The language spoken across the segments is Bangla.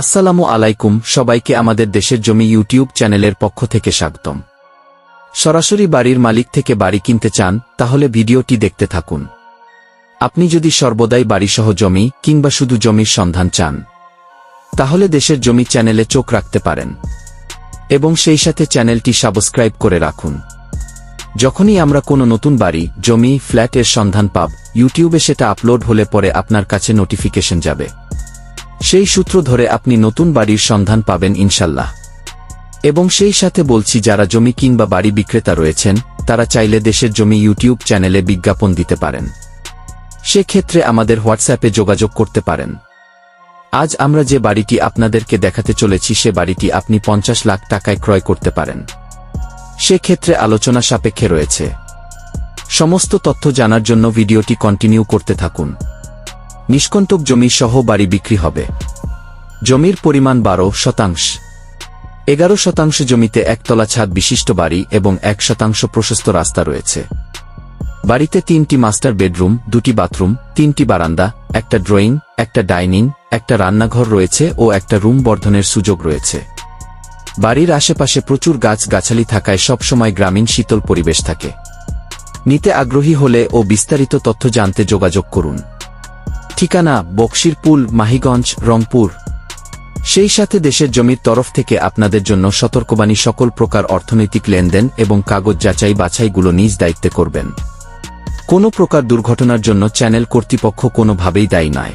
আসসালামু আলাইকুম, সবাইকে আমাদের দেশের জমি ইউটিউব চ্যানেলের পক্ষ থেকে স্বাগতম। সরাসরি বাড়ির মালিক থেকে বাড়ি কিনতে চান, তাহলে ভিডিওটি দেখতে থাকুন। আপনি যদি সর্বদাই বাড়িসহ জমি, কিংবা শুধু জমির সন্ধান চান, তাহলে দেশের জমি চ্যানেলে চোখ রাখতে পারেন। এবং সেই সাথে চ্যানেলটি সাবস্ক্রাইব করে রাখুন। যখনই আমরা কোনো নতুন বাড়ি, জমি, ফ্ল্যাটের সন্ধান পাব, ইউটিউবে সেটা আপলোড হলে পরে আপনার কাছে নোটিফিকেশন যাবে। সেই সূত্র ধরে আপনি নতুন বাড়ির সন্ধান পাবেন ইনশাল্লাহ। এবং সেই সাথে বলছি যারা জমি কিংবা বাড়ি বিক্রেতা রয়েছেন, তারা চাইলে দেশের জমি ইউটিউব চ্যানেলে বিজ্ঞাপন দিতে পারেন। সেক্ষেত্রে আমাদের হোয়াটসঅ্যাপে যোগাযোগ করতে পারেন। আজ আমরা যে বাড়িটি আপনাদেরকে দেখাতে চলেছি, সে বাড়িটি আপনি পঞ্চাশ লাখ টাকায় ক্রয় করতে পারেন। সেক্ষেত্রে আলোচনা সাপেক্ষে রয়েছে। সমস্ত তথ্য জানার জন্য ভিডিওটি কন্টিনিউ করতে থাকুন। নিষ্কণ্টক জমি সহ বাড়ি বিক্রি হবে। জমির পরিমাণ বারো শতাংশ। এগারো শতাংশ জমিতে একতলা ছাদ বিশিষ্ট বাড়ি এবং এক শতাংশ প্রশস্ত রাস্তা রয়েছে। বাড়িতে তিনটি মাস্টার বেডরুম, দুটি বাথরুম, তিনটি বারান্দা, একটা ড্রয়িং, একটা ডাইনিং, একটা রান্নাঘর রয়েছে ও একটা রুম বর্ধনের সুযোগ রয়েছে। বাড়ির আশেপাশে প্রচুর গাছ গাছালি থাকায় সবসময় গ্রামীণ শীতল পরিবেশ থাকে। নিতে আগ্রহী হলে ও বিস্তারিত তথ্য জানতে যোগাযোগ করুন। ঠিকানা বক্সিরপুল, মাহিগঞ্জ, রংপুর। সেই সাথে দেশের জমির তরফ থেকে আপনাদের জন্য সতর্কবাণী সকল প্রকার অর্থনৈতিক লেনদেন এবং কাগজ যাচাই বাছাইগুলো নিজ দায়িত্বে করবেন। কোনো প্রকার দুর্ঘটনার জন্য চ্যানেল কর্তৃপক্ষ কোনোভাবেই দায়ী নয়।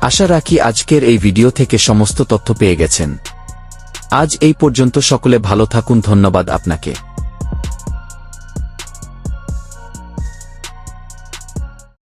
আশা রাখি আজকের এই ভিডিও থেকে সমস্ত তথ্য পেয়ে গেছেন। আজ এই পর্যন্ত সকলে ভালো থাকুন, ধন্যবাদ আপনাকে।